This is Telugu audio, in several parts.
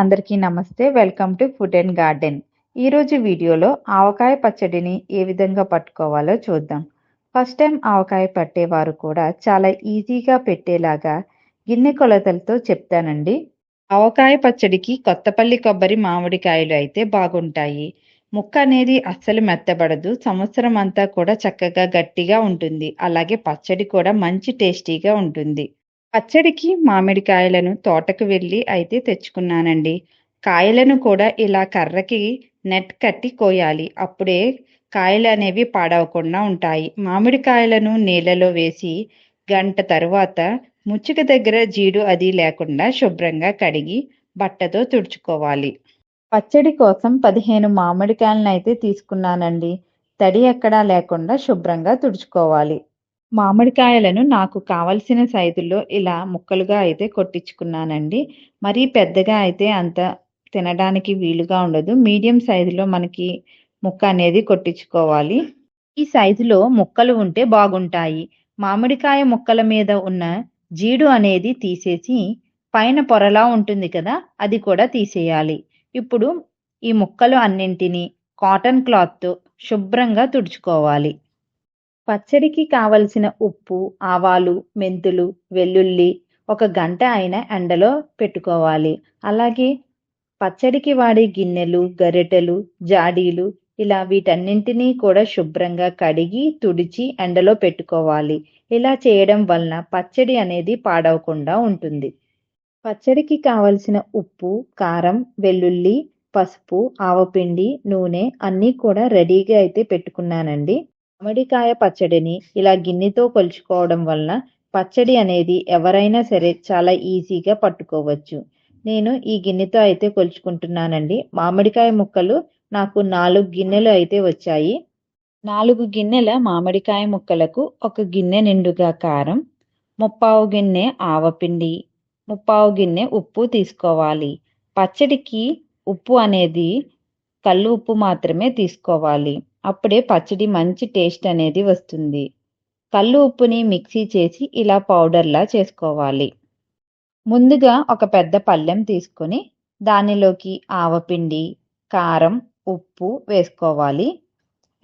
అందరికీ నమస్తే. Welcome to food and garden ఈరోజు వీడియోలో ఆవకాయ పచ్చడిని ఏ విధంగా పట్టుకోవాలో చూద్దాం. ఫస్ట్ టైం ఆవకాయ పట్టేవారు కూడా చాలా ఈజీగా పెట్టేలాగా గిన్నె కొలతలతో చెప్తానండి. ఆవకాయ పచ్చడికి కొత్తపల్లి కొబ్బరి మామిడికాయలు అయితే బాగుంటాయి. ముక్క అనేది అస్సలు మెత్తబడదు. సంవత్సరం అంతా కూడా చక్కగా గట్టిగా ఉంటుంది. అలాగే పచ్చడి కూడా మంచి టేస్టీగా ఉంటుంది. పచ్చడికి మామిడికాయలను తోటకు వెళ్ళి అయితే తెచ్చుకున్నానండి. కాయలను కూడా ఇలా కర్రకి నెట్ కట్టి కోయాలి. అప్పుడే కాయలు అనేవి పాడవకుండా ఉంటాయి. మామిడికాయలను నీళ్ళలో వేసి గంట తరువాత ముచ్చుక దగ్గర జీడు అది లేకుండా శుభ్రంగా కడిగి బట్టతో తుడుచుకోవాలి. పచ్చడి కోసం పదిహేను మామిడికాయలను అయితే తీసుకున్నానండి. తడి ఎక్కడా లేకుండా శుభ్రంగా తుడుచుకోవాలి. మామిడికాయలను నాకు కావలసిన సైజులో ఇలా ముక్కలుగా అయితే కొట్టించుకున్నానండి. మరీ పెద్దగా అయితే అంత తినడానికి వీలుగా ఉండదు. మీడియం సైజులో మనకి ముక్క అనేది కొట్టించుకోవాలి. ఈ సైజులో ముక్కలు ఉంటే బాగుంటాయి. మామిడికాయ ముక్కల మీద ఉన్న జీడు అనేది తీసేసి పైన పొరలా ఉంటుంది కదా అది కూడా తీసేయాలి. ఇప్పుడు ఈ ముక్కలు అన్నింటినీ కాటన్ క్లాత్తో శుభ్రంగా తుడుచుకోవాలి. పచ్చడికి కావలసిన ఉప్పు ఆవాలు మెంతులు వెల్లుల్లి ఒక గంట అయిన ఎండలో పెట్టుకోవాలి. అలాగే పచ్చడికి వాడే గిన్నెలు గరిటెలు జాడీలు ఇలా వీటన్నింటినీ కూడా శుభ్రంగా కడిగి తుడిచి ఎండలో పెట్టుకోవాలి. ఇలా చేయడం వలన పచ్చడి అనేది పాడవకుండా ఉంటుంది. పచ్చడికి కావలసిన ఉప్పు కారం వెల్లుల్లి పసుపు ఆవపిండి నూనె అన్నీ కూడా రెడీగా అయితే పెట్టుకున్నానండి. మామిడికాయ పచ్చడిని ఇలా గిన్నెతో కొలుచుకోవడం వలన పచ్చడి అనేది ఎవరైనా సరే చాలా ఈజీగా పట్టుకోవచ్చు. నేను ఈ గిన్నెతో అయితే కొలుచుకుంటున్నానండి. మామిడికాయ ముక్కలు నాకు నాలుగు గిన్నెలు అయితే వచ్చాయి. నాలుగు గిన్నెల మామిడికాయ ముక్కలకు ఒక గిన్నె నిండుగా కారం ముప్పావు గిన్నె ఆవపిండి ముప్పావు గిన్నె ఉప్పు తీసుకోవాలి. పచ్చడికి ఉప్పు అనేది కళ్ళు ఉప్పు మాత్రమే తీసుకోవాలి. అప్పుడే పచ్చడి మంచి టేస్ట్ అనేది వస్తుంది. కళ్ళు ఉప్పుని మిక్సీ చేసి ఇలా పౌడర్లా చేసుకోవాలి. ముందుగా ఒక పెద్ద పళ్ళెం తీసుకొని దానిలోకి ఆవపిండి కారం ఉప్పు వేసుకోవాలి.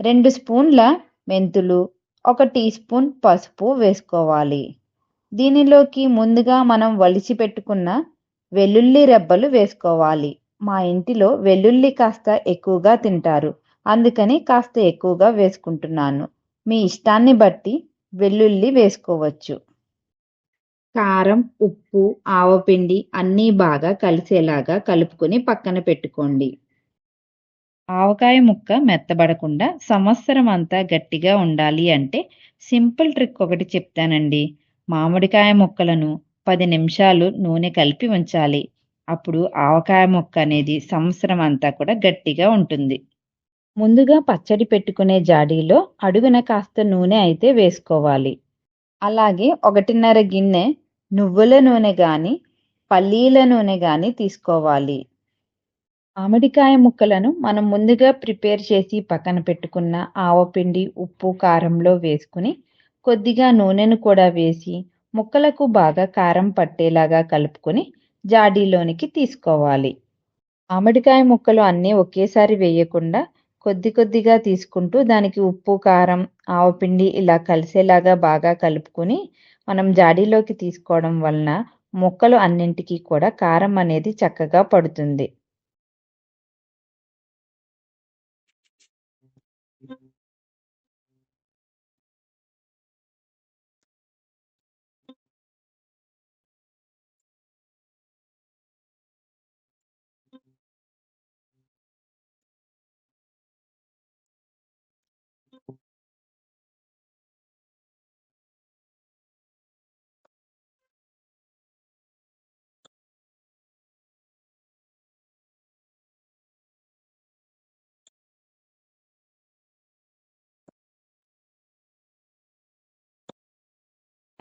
రెండు స్పూన్ల మెంతులు ఒక టీ స్పూన్ పసుపు వేసుకోవాలి. దీనిలోకి ముందుగా మనం వలిచి పెట్టుకున్న వెల్లుల్లి రెబ్బలు వేసుకోవాలి. మా ఇంటిలో వెల్లుల్లి కాస్త ఎక్కువగా తింటారు. అందుకని కాస్త ఎక్కువగా వేసుకుంటున్నాను. మీ ఇష్టాన్ని బట్టి వెల్లుల్లి వేసుకోవచ్చు. కారం ఉప్పు ఆవపిండి అన్నీ బాగా కలిసేలాగా కలుపుకొని పక్కన పెట్టుకోండి. ఆవకాయ ముక్క మెత్తబడకుండా సంవత్సరం అంతా గట్టిగా ఉండాలి అంటే సింపుల్ ట్రిక్ ఒకటి చెప్తానండి. మామిడికాయ ముక్కలను పది నిమిషాలు నూనె కలిపి ఉంచాలి. అప్పుడు ఆవకాయ ముక్క అనేది సంవత్సరం అంతా కూడా గట్టిగా ఉంటుంది. ముందుగా పచ్చడి పెట్టుకునే జాడీలో అడుగున కాస్త నూనె అయితే వేసుకోవాలి. అలాగే ఒకటిన్నర గిన్నె నువ్వుల నూనె కానీ పల్లీల నూనె కానీ తీసుకోవాలి. మామిడికాయ ముక్కలను మనం ముందుగా ప్రిపేర్ చేసి పక్కన పెట్టుకున్న ఆవపిండి ఉప్పు కారంలో వేసుకుని కొద్దిగా నూనెను కూడా వేసి ముక్కలకు బాగా కారం పట్టేలాగా కలుపుకొని జాడీలోనికి తీసుకోవాలి. మామిడికాయ ముక్కలు అన్నీ ఒకేసారి వేయకుండా కొద్ది కొద్దిగా తీసుకుంటూ దానికి ఉప్పు కారం ఆవపిండి ఇలా కలిసేలాగా బాగా కలుపుకొని మనం జాడీలోకి తీసుకోవడం వలన మొక్కలు అన్నింటికి కూడా కారం అనేది చక్కగా పడుతుంది.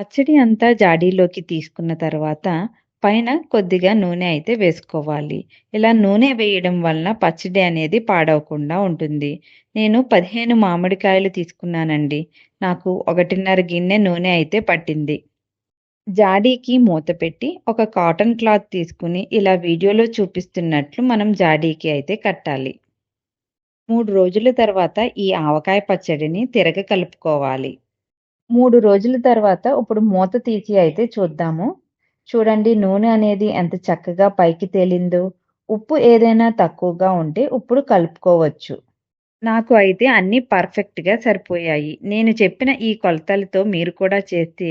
పచ్చడి అంతా జాడీలోకి తీసుకున్న తర్వాత పైన కొద్దిగా నూనె అయితే వేసుకోవాలి. ఇలా నూనె వేయడం వలన పచ్చడి అనేది పాడవకుండా ఉంటుంది. నేను పదిహేను మామిడికాయలు తీసుకున్నానండి. నాకు ఒకటిన్నర గిన్నె నూనె అయితే పట్టింది. జాడీకి మూత పెట్టి ఒక కాటన్ క్లాత్ తీసుకుని ఇలా వీడియోలో చూపిస్తున్నట్లు మనం జాడీకి అయితే కట్టాలి. మూడు రోజుల తర్వాత ఈ ఆవకాయ పచ్చడిని తిరగ కలుపుకోవాలి. మూడు రోజుల తర్వాత ఇప్పుడు మూత తీసి అయితే చూద్దాము. చూడండి నూనె అనేది ఎంత చక్కగా పైకి తేలిందో. ఉప్పు ఏదైనా తక్కువగా ఉంటే ఇప్పుడు కలుపుకోవచ్చు. నాకు అయితే అన్నీ పర్ఫెక్ట్గా సరిపోయాయి. నేను చెప్పిన ఈ కొలతలతో మీరు కూడా చేస్తే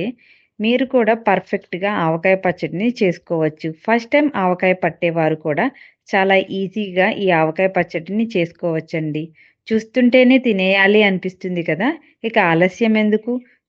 మీరు కూడా పర్ఫెక్ట్గా ఆవకాయ పచ్చడిని చేసుకోవచ్చు. ఫస్ట్ టైం ఆవకాయ పట్టేవారు కూడా చాలా ఈజీగా ఈ ఆవకాయ పచ్చడిని చేసుకోవచ్చండి. చూస్తుంటేనే తినేయాలి అనిపిస్తుంది కదా. ఇక ఆలస్యం ఎందుకు?